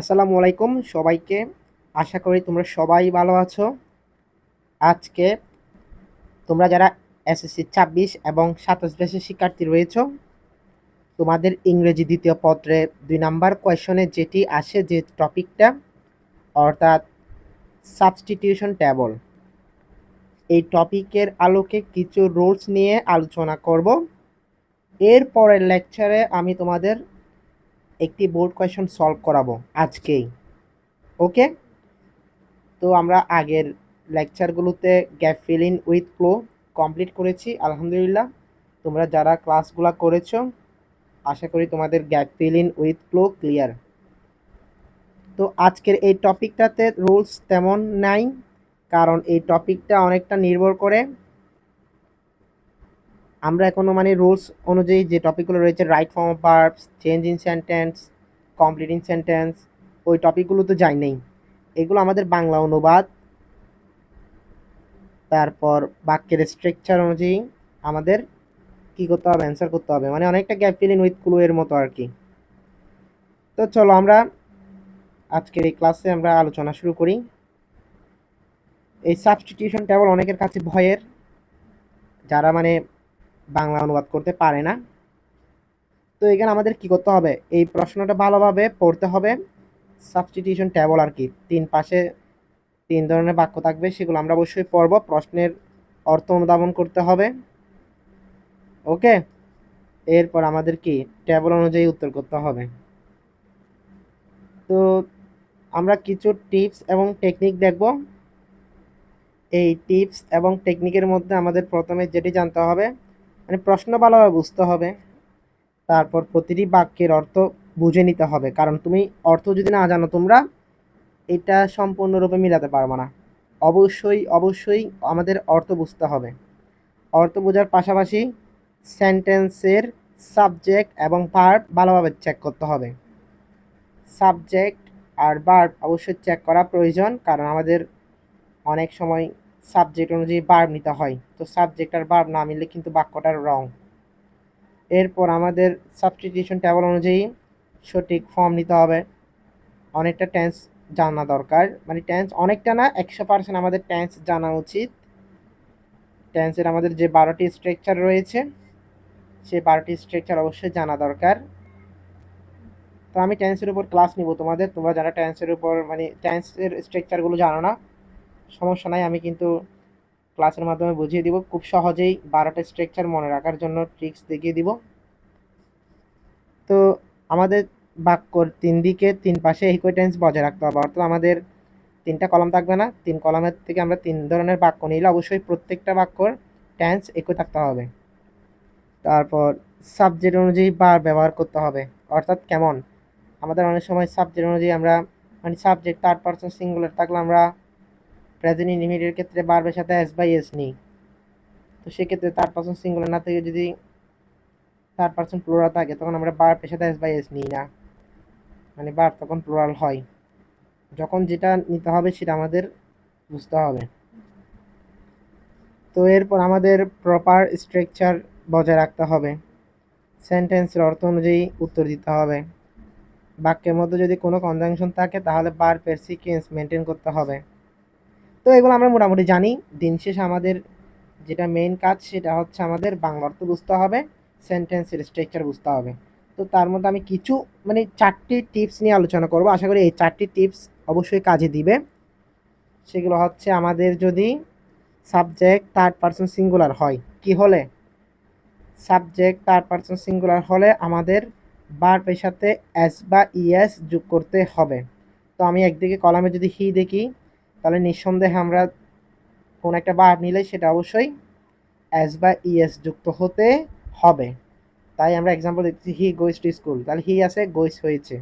আসসালামু আলাইকুম সবাইকে। আশা করি তোমরা সবাই ভালো আছো। আজকে তোমরা যারা এসএসসি ছাব্বিশ এবং সাতাশ ব্যাচের শিক্ষার্থী রয়েছ, তোমাদের ইংরেজি দ্বিতীয় পত্রে দুই নাম্বার কোয়েশনে যেটি আসে যে টপিকটা, অর্থাৎ সাবস্টিটিউশন টেবল এই টপিকের আলোকে কিছু রুলস নিয়ে আলোচনা করব। এর পরের লেকচারে আমি তোমাদের একটি বোর্ড কোয়েশন সলভ করাবো আজকেই ওকে তো আমরা আগের লেকচারগুলোতে gap fill in with clue complete করেছি, আলহামদুলিল্লাহ। তোমরা যারা ক্লাসগুলো করেছ, আশা করি তোমাদের gap fill in with clue clear তো আজকের এই টপিকটাতে রুলস তেমন নাই, কারণ এই টপিকটা অনেকটা নির্ভর করে আমরা এখনও মানে রুলস অনুযায়ী যে টপিকগুলো রয়েছে right form of verbs change in sentence completing sentence ওই টপিকগুলো তো যাই নেই। এগুলো আমাদের বাংলা অনুবাদ। তারপর বাক্যের স্ট্রাকচার অনুযায়ী আমাদের কী করতে হবে অ্যান্সার করতে হবে। মানে অনেকটা গ্যাপ ফিলিং উইথ ক্লু এর মতো আর কি। তো চলো আমরা আজকের এই ক্লাসে আমরা আলোচনা শুরু করি। এই সাবস্টিটিউশন টেবল অনেকের কাছে ভয়ের। যারা মানে বাংলা অনুবাদ করতে পারে না। তো এখানে আমাদের কি করতে হবে? এই প্রশ্নটা ভালোভাবে পড়তে হবে। সাবস্টিটিউশন ট্যাবল আর কি। তিন পাশে তিন ধরনের বাক্য থাকবে, সেগুলো আমরা অবশ্যই পড়ব। প্রশ্নের অর্থ অনুধাবন করতে হবে। ওকে? এরপর আমাদের কি? টেবল অনুযায়ী উত্তর করতে হবে। তো আমরা কিছু টিপস এবং টেকনিক দেখব। এই টিপস এবং টেকনিকের মধ্যে আমাদের প্রথমে যেটি জানতে হবে মানে প্রশ্ন ভালোভাবে বুঝতে হবে। তারপর প্রতিটি বাক্যের অর্থ বুঝে নিতে হবে। কারণ তুমি অর্থ যদি না জানো তোমরা, এটা সম্পূর্ণরূপে মিলাতে পারব না। অবশ্যই অবশ্যই আমাদের অর্থ বুঝতে হবে। অর্থ বোঝার পাশাপাশি সেন্টেন্সের সাবজেক্ট এবং ভার্ব ভালোভাবে চেক করতে হবে। সাবজেক্ট আর ভার্ব অবশ্যই চেক করা প্রয়োজন, কারণ আমাদের অনেক সময় সাবজেক্ট অনুযায়ী বার্ব নিতে হয়। তো সাবজেক্ট আর বার্ব না মিললে কিন্তু বাক্যটার রং এরপর আমাদের সাবস্টিটিউশন টেবল অনুযায়ী সঠিক ফর্ম নিতে হবে। অনেকটা টেন্স জানা দরকার। মানে টেন্স অনেকটা না, একশো পার্সেন্ট আমাদের টেন্স জানা উচিত। টেন্সের আমাদের যে বারোটি স্ট্রাকচার রয়েছে, সেই বারোটি স্ট্রাকচার অবশ্যই জানা দরকার। তো আমি টেন্সের উপর ক্লাস নিব তোমাদের। তোমরা যারা টেন্সের উপর মানে টেন্সের স্ট্রাকচারগুলো জানো না সমস্যা নাই, আমি কিন্তু ক্লাসের মাধ্যমে বুঝিয়ে দিব। খুব সহজেই বারোটা স্ট্রাকচার মনে রাখার জন্য ট্রিক্স দেখিয়ে দিব। তো আমাদের বাক্যর তিন দিকে তিন পাশে ইকুইটেন্স বজায় রাখতে হবে। অর্থাৎ আমাদের তিনটা কলম থাকবে না, তিন কলমের থেকে আমরা তিন ধরনের বাক্য নিলে অবশ্যই প্রত্যেকটা বাক্যর টেন্স একই থাকতে হবে। তারপর সাবজেক্ট অনুযায়ী বার ব্যবহার করতে হবে। অর্থাৎ কেমন? আমাদের অনেক সময় সাবজেক্ট অনুযায়ী আমরা মানে সাবজেক্ট থার্ড পার্সন সিঙ্গুলার থাকলে আমরা প্রেজেন্ট ইনিমিডিয়েটের ক্ষেত্রে বারবের সাথে এস বাই এস নিই। তো সেক্ষেত্রে থার্ড পার্সন সিঙ্গুলার না থেকে, যদি থার্ড পার্সন প্লোরাল থাকে, তখন আমরা বার্বের সাথে এস বাই এস নিই না। মানে বার তখন প্লোরাল হয়। যখন যেটা নিতে হবে সেটা আমাদের বুঝতে হবে। তো এরপর আমাদের প্রপার স্ট্রাকচার বজায় রাখতে হবে। সেন্টেন্সের অর্থ অনুযায়ী উত্তর দিতে হবে। বাক্যের মধ্যে যদি কোনো কনজাংশন থাকে, তাহলে বার পের সিকুয়েন্স মেনটেন করতে হবে। তো এগুলো আমরা মোটামুটি জানি। দিন শেষে আমাদের যেটা মেইন কাজ সেটা হচ্ছে আমাদের বাংলা অর্থ বুঝতে হবে সেন্টেন্সের স্ট্রাকচার বুঝতে হবে। তো তার মধ্যে আমি কিছু মানে চারটি টিপস নিয়ে আলোচনা করব। আশা করি এই চারটি টিপস অবশ্যই কাজে দিবে। সেগুলো হচ্ছে আমাদের যদি সাবজেক্ট থার্ড পারসন সিঙ্গুলার হয়, কি হলে? সাবজেক্ট থার্ড পারসন সিঙ্গুলার হলে আমাদের বার্বের সাথে এস বা ইএস যোগ করতে হবে। তো আমি একদিকে কলামে যদি হি দেখি তাহলে নিঃসন্দেহে আমরা কোন একটা বার নিলে সেটা অবশ্যই এস বা ইএস যুক্ত হতে হবে। তাই আমরা এক্সাম্পল দেখছি হি গোইস টু স্কুল তাহলে হি আছে গোইস হয়েছে।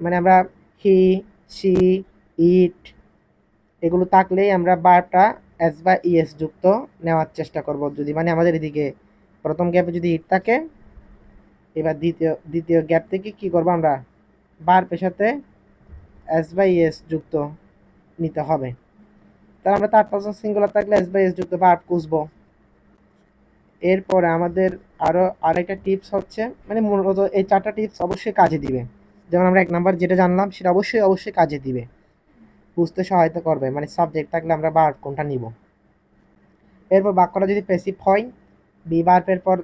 মানে আমরা হি সি ইট এগুলো থাকলেই আমরা বারটা এস বা ইএস যুক্ত নেওয়ার চেষ্টা করব। যদি মানে আমাদের এদিকে প্রথম গ্যাপে যদি ইট থাকে, এবার দ্বিতীয় দ্বিতীয় গ্যাপ থেকে কি করব আমরা? বার পেশাতে এস বাই এস যুক্ত নিতে হবে। তাহলে আমরা থার্ড পার্সন সিঙ্গুলার থাকলে এস বাই এস যুক্ত ভার্ব খুঁজবো। এরপরে আমাদের আরও আরেকটা টিপস হচ্ছে মানে মূলত এই চারটা টিপস অবশ্যই কাজে দিবে। যেমন আমরা এক নাম্বার যেটা জানলাম, সেটা অবশ্যই অবশ্যই কাজে দিবে। বুঝতে সহায়তা করবে মানে সাবজেক্ট থাকলে আমরা বার কোনটা নিব। এরপর বাক্যটা যদি প্যাসিভ হয় বি বার্পের পর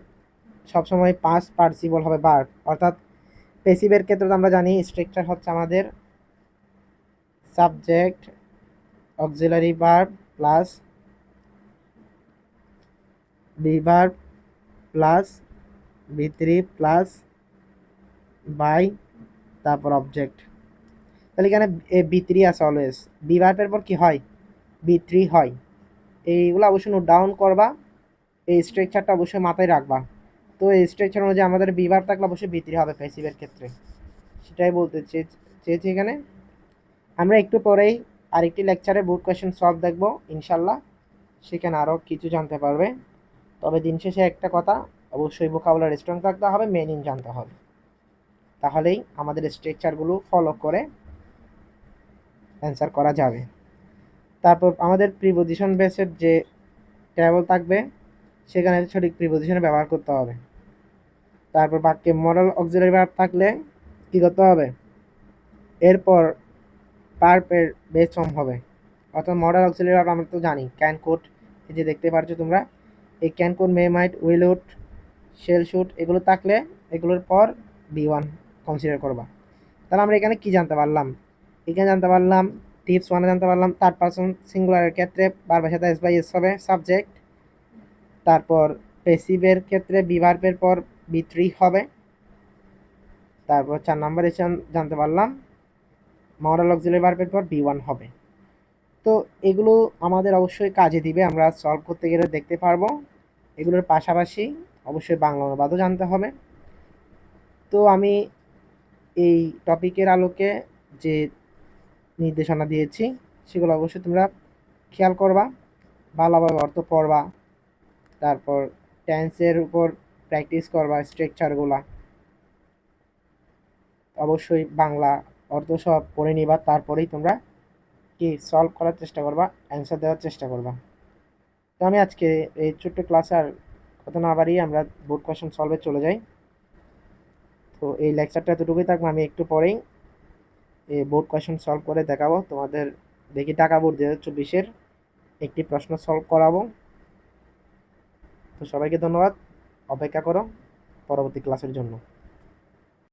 সবসময় পাস পার্সিবল হবে বার অর্থাৎ প্যাসিভের ক্ষেত্রে আমরা জানি স্ট্রাকচার হচ্ছে আমাদের subject auxiliary verb plus be verb plus three plus by তারপর অবজেক্ট। তাহলে এখানে বি থ্রি আছে অলওয়েজ বি ভার্বের পর কি হয়? বি থ্রি হয়। এইগুলো অবশ্যই নোট ডাউন করবা। এই স্ট্রাকচারটা অবশ্যই মাথায় রাখবা। তো এই স্ট্রাকচার অনুযায়ী আমাদের বি ভার্ব থাকলে অবশ্যই বি থ্রি হবে প্যাসিভের ক্ষেত্রে। সেটাই বলতে চেয়ে- চেয়েছি এখানে। আমরা একটু পরেই আরেকটি লেকচারে বোর্ড কোয়েশ্চেন সলভ দেখব, ইনশাল্লাহ। সেখানে আরও কিছু জানতে পারবে। তবে দিন শেষে একটা কথা, অবশ্যই ভোকাবুলার স্ট্রং থাকতে হবে মেনিং জানতে হবে। তাহলেই আমাদের স্ট্রাকচারগুলো ফলো করে অ্যান্সার করা যাবে। তারপর আমাদের প্রিপোজিশন বেসের যে টেবল থাকবে, সেখানে সঠিক প্রিপোজিশনে ব্যবহার করতে হবে। তারপর বাক্যে মডেল অক্সিলারি ভার্ব থাকলে কী করতে হবে? এরপর পার্পের বেস ফর্ম হবে। অর্থাৎ মডেল অক্সিলারি ভার্ব আমরা তো জানি। ক্যান কোট এই যে দেখতে পারছ তোমরা, এই can could may might will would shall should এগুলো থাকলে এগুলোর পর বি ওয়ান কনসিডার করবা। তাহলে আমরা এখানে কি জানতে পারলাম? এখানে জানতে পারলাম টিপস ওয়ানে জানতে পারলাম থার্ড পার্সন সিঙ্গুলারের ক্ষেত্রে বারবার সাথে এস বাই এস হবে সাবজেক্ট তারপর পেসিভের ক্ষেত্রে বিভার্বের পর বি থ্রি হবে, তারপর চার নাম্বার এসে জানতে পারলাম মডেল অক্সিলারি ভার্বের পর বি ওয়ান হবে। তো এগুলো আমাদের অবশ্যই কাজে দিবে, আমরা সলভ করতে গেলে দেখতে পারব। এগুলোর পাশাপাশি অবশ্যই বাংলা অনুবাদও জানতে হবে। তো আমি এই টপিকের আলোকে যে নির্দেশনা দিয়েছি, সেগুলো অবশ্যই তোমরা খেয়াল করবা, ভালোভাবে অর্থ পড়বা, তারপর টেন্সের উপর প্র্যাকটিস করবা স্ট্রাকচারগুলা অবশ্যই বাংলা অর্থ সব পড়ে নিবা, তারপরেই তোমরা কি সলভ করার চেষ্টা করবা অ্যান্সার দেওয়ার চেষ্টা করবা। তো আমি আজকে এই ছোট্ট ক্লাসে আর কথা না বাড়িয়ে আমরা বোর্ড কোয়েশন সলভে চলে যাই। তো এই লেকচারটা এতটুকুই থাকবে, আমি একটু পরেই এই বোর্ড কোয়েশন সলভ করে দেখাবো। তোমাদের দেখি টাকা বোর্ড দু হাজার চব্বিশের একটি প্রশ্ন সলভ করাবো। তো সবাইকে ধন্যবাদ, অপেক্ষা করো পরবর্তী ক্লাসের জন্য।